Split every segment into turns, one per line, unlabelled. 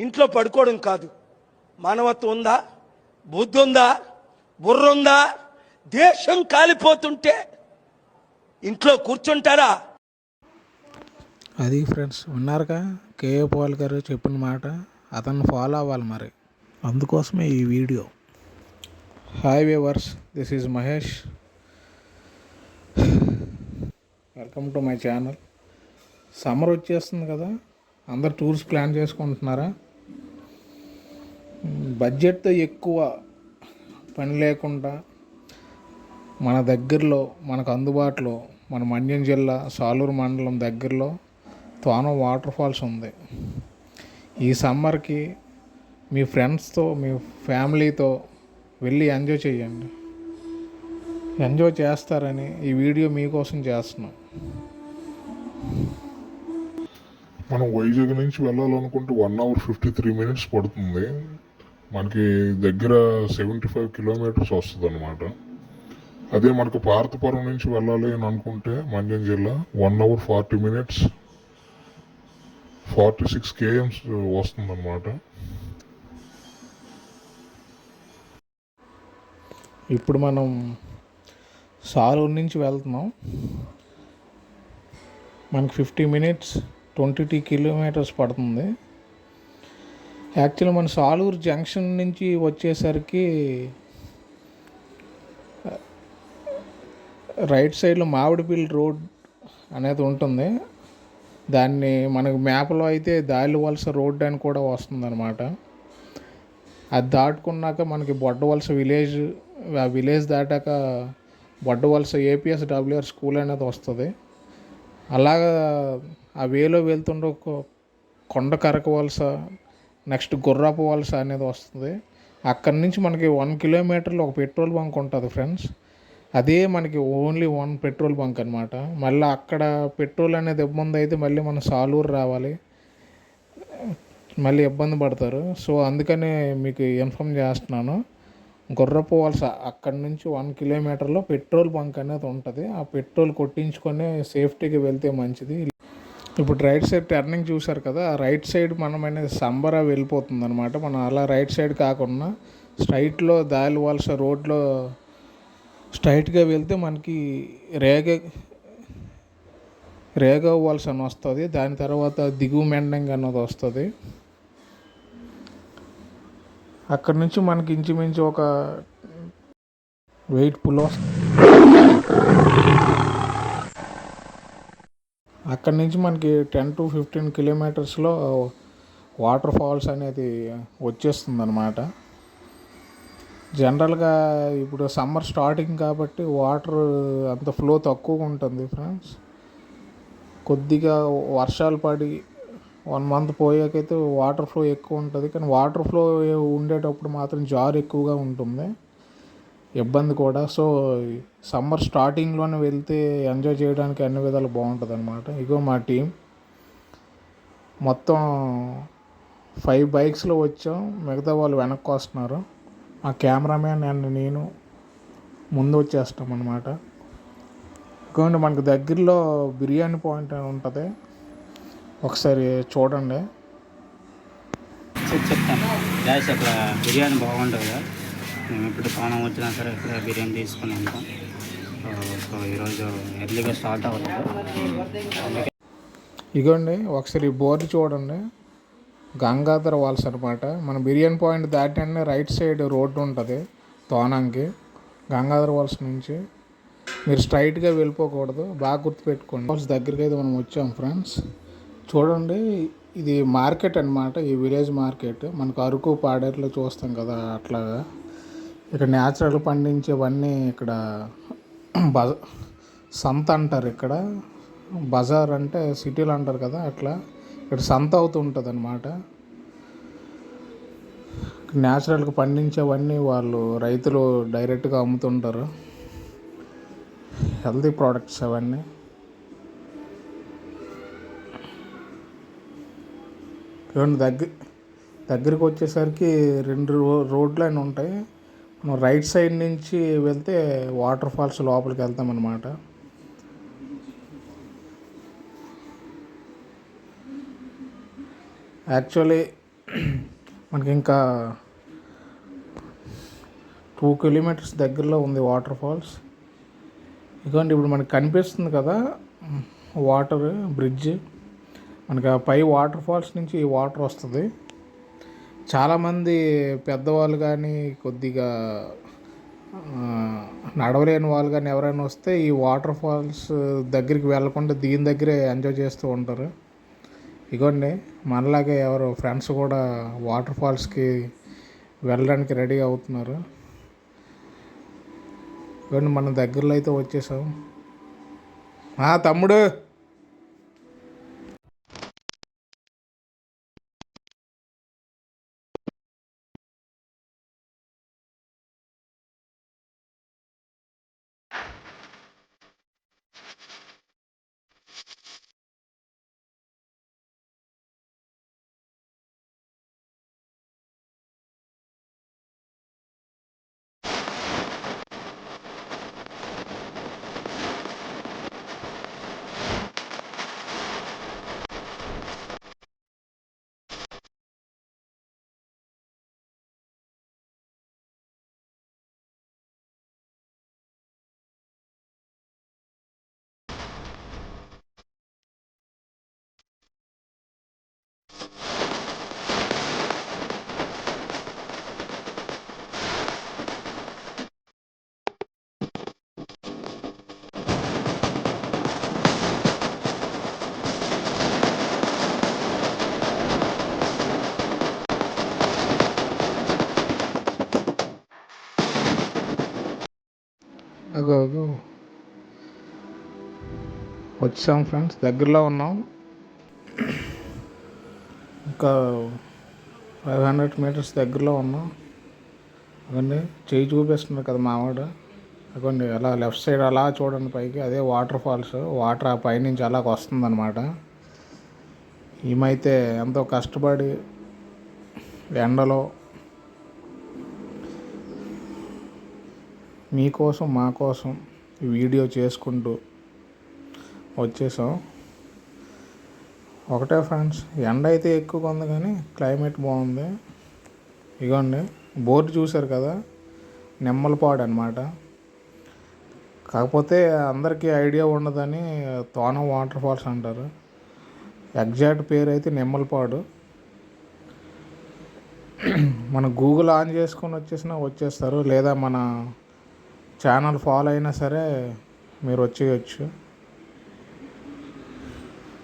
ఇంట్లో పడుకోవడం కాదు. మానవత్వం ఉందా? బుద్ధి ఉందా? బుర్ర ఉందా? దేశం కాలిపోతుంటే ఇంట్లో కూర్చుంటారా?
అది ఫ్రెండ్స్ విన్నారుగా? కేఏ పాల్ గారు చెప్పిన మాట అతన్ని ఫాలో అవ్వాలి మరి. అందుకోసమే ఈ video. Hi viewers this is Mahesh. Welcome to my channel. Summer వచ్చేస్తుంది కదా? అందరు టూర్స్ ప్లాన్ చేసుకుంటున్నారా? బడ్జెట్తో ఎక్కువ పని లేకుండా మన దగ్గరలో మనకు అందుబాటులో మన మన్యం జిల్లా సాలూరు మండలం దగ్గరలో తోనం వాటర్ ఫాల్స్ ఉంది. ఈ సమ్మర్కి మీ ఫ్రెండ్స్తో మీ ఫ్యామిలీతో వెళ్ళి ఎంజాయ్ చేయండి. ఎంజాయ్ చేస్తారని ఈ వీడియో మీకోసం చేస్తున్నాం.
మనం వైజాగ్ నుంచి వెళ్ళాలనుకుంటే one hour fifty three minutes పడుతుంది. మనకి దగ్గర సెవెంటీ ఫైవ్ కిలోమీటర్స్ వస్తుంది అనమాట అదే మనకు పార్తపురం నుంచి వెళ్ళాలి అని అనుకుంటే మంజం జిల్లా one hour forty minutes forty six KMs వస్తుంది అనమాట
ఇప్పుడు మనం సాలూరు నుంచి వెళ్తున్నాం. మనకి fifty minutes twenty two kilometres పడుతుంది. యాక్చువల్లీ మన సాలూరు జంక్షన్ నుంచి వచ్చేసరికి రైట్ సైడ్లో మామిడిపిల్లి రోడ్ అనేది ఉంటుంది. దాన్ని మనకు మ్యాప్లో అయితే దాలివలస రోడ్ అని కూడా వస్తుందన్నమాట. అది దాటుకున్నాక మనకి బొడ్డవలస విలేజ్ ఆ విలేజ్ దాటాక బొడ్డవలస ఏపీఎస్ డబ్ల్యూఆర్ స్కూల్ అనేది వస్తుంది. అలాగా ఆ వేలో వెళ్తుండే ఒక కొండ కరక వలస నెక్స్ట్ గుర్రపు వలస అనేది వస్తుంది. అక్కడి నుంచి మనకి వన్ కిలోమీటర్లో ఒక పెట్రోల్ బంక్ ఉంటుంది ఫ్రెండ్స్. అదే మనకి ఓన్లీ వన్ పెట్రోల్ బంక్ అనమాట మళ్ళీ అక్కడ పెట్రోల్ అనేది ఇబ్బంది అయితే మళ్ళీ మనం సాలూరు రావాలి. మళ్ళీ ఇబ్బంది పడతారు. సో అందుకనే మీకు ఇన్ఫామ్ చేస్తున్నాను. గుర్రపు వలస అక్కడి నుంచి వన్ కిలోమీటర్లో పెట్రోల్ బంక్ అనేది ఉంటుంది. ఆ పెట్రోల్ కొట్టించుకొని సేఫ్టీకి వెళ్తే మంచిది. ఇప్పుడు రైట్ సైడ్ టర్నింగ్ చూసారు కదా ఆ రైట్ సైడ్ మనం అనేది సంబరా వెళ్ళిపోతుంది అనమాట మనం అలా రైట్ సైడ్ కాకుండా స్ట్రైట్లో దాలి వలస రోడ్లో స్ట్రైట్గా వెళ్తే మనకి రేగ రేగ వలస అని వస్తుంది. దాని తర్వాత దిగువ మెండంగ్ అన్నది వస్తుంది. అక్కడ నుంచి మనకి ఇంచుమించు ఒక వెయిట్ పుల్ అక్కడ నుంచి మనకి టెన్ టు ఫిఫ్టీన్ కిలోమీటర్స్లో వాటర్ ఫాల్స్ అనేది వచ్చేస్తుంది అనమాట జనరల్గా ఇప్పుడు సమ్మర్ స్టార్టింగ్ కాబట్టి వాటర్ అంత ఫ్లో తక్కువగా ఉంటుంది ఫ్రెండ్స్. కొద్దిగా వర్షాలు పడి వన్ మంత్ పోయాకైతే వాటర్ ఫ్లో ఎక్కువ ఉంటుంది. కానీ వాటర్ ఫ్లో ఉండేటప్పుడు మాత్రం జారు ఎక్కువగా ఉంటుంది. ఇబ్బంది కూడా. సో సమ్మర్ స్టార్టింగ్లోనే వెళ్తే ఎంజాయ్ చేయడానికి అన్ని విధాలు బాగుంటుంది అనమాట ఇగో మా టీం. మొత్తం ఫైవ్ బైక్స్లో వచ్చాం. మిగతా వాళ్ళు వెనక్కి వస్తున్నారు. మా కెమెరామ్యాన్ అండ్ నేను ముందు వచ్చేస్తాం అనమాట ఇంకోండి మనకు దగ్గరలో బిర్యానీ పాయింట్ అని ఉంటుంది. ఒకసారి చూడండి.
చెప్ చెప్తాను. గ్యాస్ అక్కడ బిర్యానీ బాగుంటుంది కదా. మేము ఎప్పుడు కోణం వచ్చినా సరే ఇక్కడ బిర్యానీ తీసుకుని ఉంటాం. సో ఈరోజు ఎర్లీగా స్టార్ట్ అవుతుంది.
ఇగోండి ఒకసారి బోర్డు చూడండి. గంగాధర వాల్స్ అనమాట మన బిర్యానీ పాయింట్ దాటండి రైట్ సైడ్ రోడ్డు ఉంటుంది తోనాంకి. గంగాధర వాల్స్ నుంచి. మీరు స్ట్రైట్గా వెళ్ళిపోకూడదు. బాగా గుర్తుపెట్టుకోండి. వాల్స్ దగ్గరికి అయితే మనం వచ్చాం ఫ్రెండ్స్. చూడండి ఇది మార్కెట్ అన్నమాట ఈ విలేజ్ మార్కెట్. మనకు అరకు పాడేరులో చూస్తాం కదా అట్లాగా. ఇక్కడ న్యాచురల్ పండించేవన్నీ ఇక్కడ బజ సంత అంటారు ఇక్కడ. బజార్ అంటే సిటీలో అంటారు కదా అట్లా. ఇక్కడ సంత అవుతుంటుంది అనమాట న్యాచురల్గా పండించేవన్నీ వాళ్ళు రైతులు డైరెక్ట్గా అమ్ముతుంటారు. హెల్తీ ప్రోడక్ట్స్ అవన్నీ. రెండు దగ్గర దగ్గరికి వచ్చేసరికి రెండు రో రోడ్లు అని ఉంటాయి. మనం రైట్ సైడ్ నుంచి వెళ్తే వాటర్ ఫాల్స్ లోపలికి వెళ్తాం అన్నమాట యాక్చువల్లీ మనకి ఇంకా టూ కిలోమీటర్స్ దగ్గరలో ఉంది వాటర్ ఫాల్స్. ఇదిగోండి ఇప్పుడు మనకి కనిపిస్తుంది కదా వాటర్ బ్రిడ్జ్. మనకి పై వాటర్ ఫాల్స్ నుంచి ఈ వాటర్ వస్తుంది. చాలామంది పెద్దవాళ్ళు కానీ కొద్దిగా నడవలేని వాళ్ళు కానీ ఎవరైనా వస్తే ఈ వాటర్ ఫాల్స్ దగ్గరికి వెళ్ళకుండా దీని దగ్గరే ఎంజాయ్ చేస్తూ ఉంటారు. ఇగోండి మనలాగే ఎవరు ఫ్రెండ్స్ కూడా వాటర్ ఫాల్స్కి వెళ్ళడానికి రెడీ అవుతున్నారు. ఇగోండి మన దగ్గరలో అయితే వచ్చేసాం. తమ్ముడు! అగో అగో. వచ్చాం ఫ్రెండ్స్ దగ్గరలో ఉన్నాం. ఇంకా ఫైవ్ హండ్రెడ్ మీటర్స్ దగ్గరలో ఉన్నాం. అదండి చేయి చూపిస్తున్నారు కదా మావాడు. అదిగోండి అలా లెఫ్ట్ సైడ్ అలా చూడండి పైకి అదే వాటర్ ఫాల్స్. వాటర్ ఆ పైనుంచి అలాగ వస్తుందన్నమాట. ఈమైతే ఎంతో కష్టపడి ఎండలో మీకోసం మా కోసం వీడియో చేసుకుంటూ వచ్చేసాం. ఒకటే ఫ్రెండ్స్ ఎండ అయితే ఎక్కువగా ఉంది కానీ క్లైమేట్ బాగుంది. ఇగోండి బోర్డు చూశారు కదా నిమ్మలపాడు అనమాట కాకపోతే అందరికీ ఐడియా ఉండదని తోనం వాటర్ ఫాల్స్ అంటారు. ఎగ్జాక్ట్ పేరు అయితే నిమ్మలపాడు. మన గూగుల్ ఆన్ చేసుకొని వచ్చేసినా వచ్చేస్తారు లేదా మన ఛానల్ ఫాలో అయినా సరే మీరు వచ్చేయచ్చు.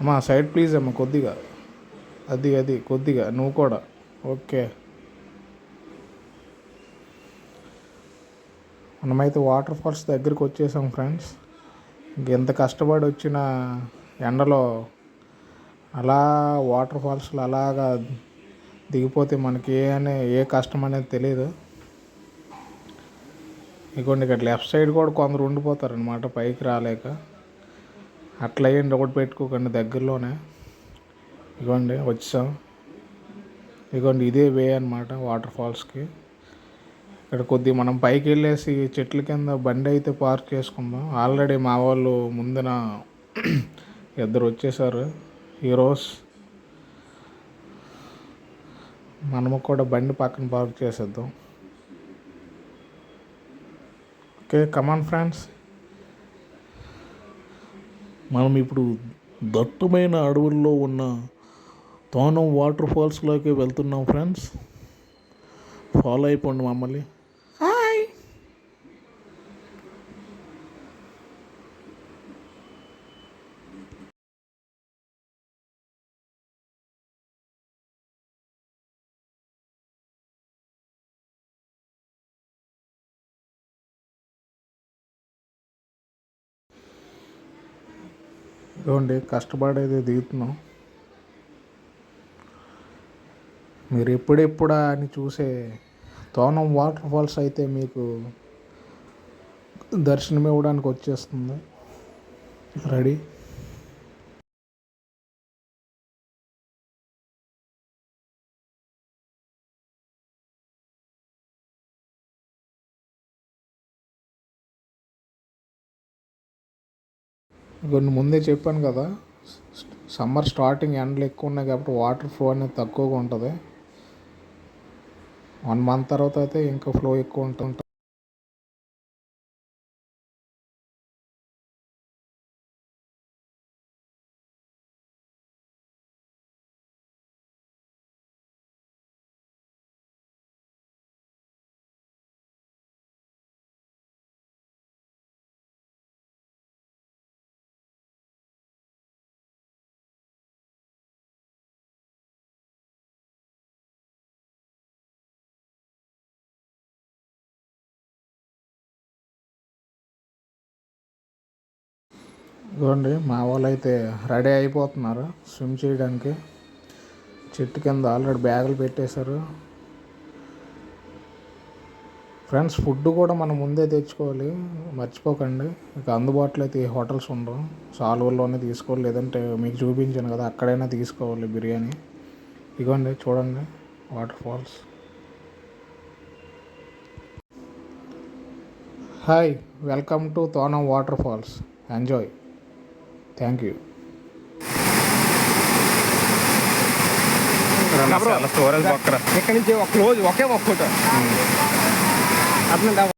అమ్మా సైడ్ ప్లీజ్ అమ్మా కొద్దిగా. అది అది కొద్దిగా నువ్వు కూడా. ఓకే. మనమైతే వాటర్ ఫాల్స్ దగ్గరికి వచ్చేసాం ఫ్రెండ్స్. ఇంకెంత కష్టపడి వచ్చిన ఎండలో అలా వాటర్ ఫాల్స్లో అలాగా దిగిపోతే మనకి ఏ అనే ఏ కష్టం అనేది తెలియదు ఇగోండి ఇక్కడ లెఫ్ట్ సైడ్ కూడా కొందరు ఉండిపోతారనమాట పైకి రాలేక. అట్లా అయ్యండి ఒకటి పెట్టుకోకండి దగ్గరలోనే. ఇగోండి వచ్చాం. ఇదిగోండి ఇదే వే అనమాట వాటర్ ఫాల్స్కి ఇక్కడ కొద్ది మనం పైకి వెళ్ళేసి చెట్ల కింద బండి అయితే పార్క్ చేసుకుందాం. ఆల్రెడీ మా వాళ్ళు ముందున ఇద్దరు వచ్చేసారు. హీరోస్ మనము కూడా బండి పక్కన పార్క్ చేసేద్దాం. ఓకే కమాన్ ఫ్రెండ్స్
మనం ఇప్పుడు దట్టమైన అడవుల్లో ఉన్న తోనం వాటర్ ఫాల్స్లోకి వెళ్తున్నాం ఫ్రెండ్స్ ఫాలో అయిపోండి మమ్మల్ని.
ఇవ్వండి కష్టపడేది దిగుతున్నాం మీరు ఎప్పుడెప్పుడా అని చూసే తోనం వాటర్ ఫాల్స్ అయితే మీకు దర్శనం ఇవ్వడానికి వచ్చేస్తుంది. రెడీ? కొన్ని ముందే చెప్పాను కదా సమ్మర్ స్టార్టింగ్ ఎండలు ఎక్కువ ఉన్నాయి కాబట్టి వాటర్ ఫ్లో అనేది తక్కువగా ఉంటుంది. వన్ మంత్ తర్వాత అయితే ఇంకా ఫ్లో ఎక్కువ ఉంటుంటుంది. ఇదిగోండి మా వాళ్ళు అయితే రెడీ అయిపోతున్నారు స్విమ్ చేయడానికి. చెట్టు కింద ఆల్రెడీ బ్యాగులు పెట్టేశారు. ఫ్రెండ్స్ ఫుడ్ కూడా మనం ముందే తెచ్చుకోవాలి. మర్చిపోకండి ఇక అందుబాటులో అయితే హోటల్స్ ఉండవు. సాల్వల్లోనే తీసుకోవాలి లేదంటే మీకు చూపించాను కదా అక్కడైనా తీసుకోవాలి బిర్యానీ. ఇదిగోండి చూడండి water falls. Hi welcome to Tonam water falls. Enjoy. Thank you
ఇక్కడ నుంచి ఒక క్లోజ్ ఒకే ఒక ఫోటో అట్లా దా-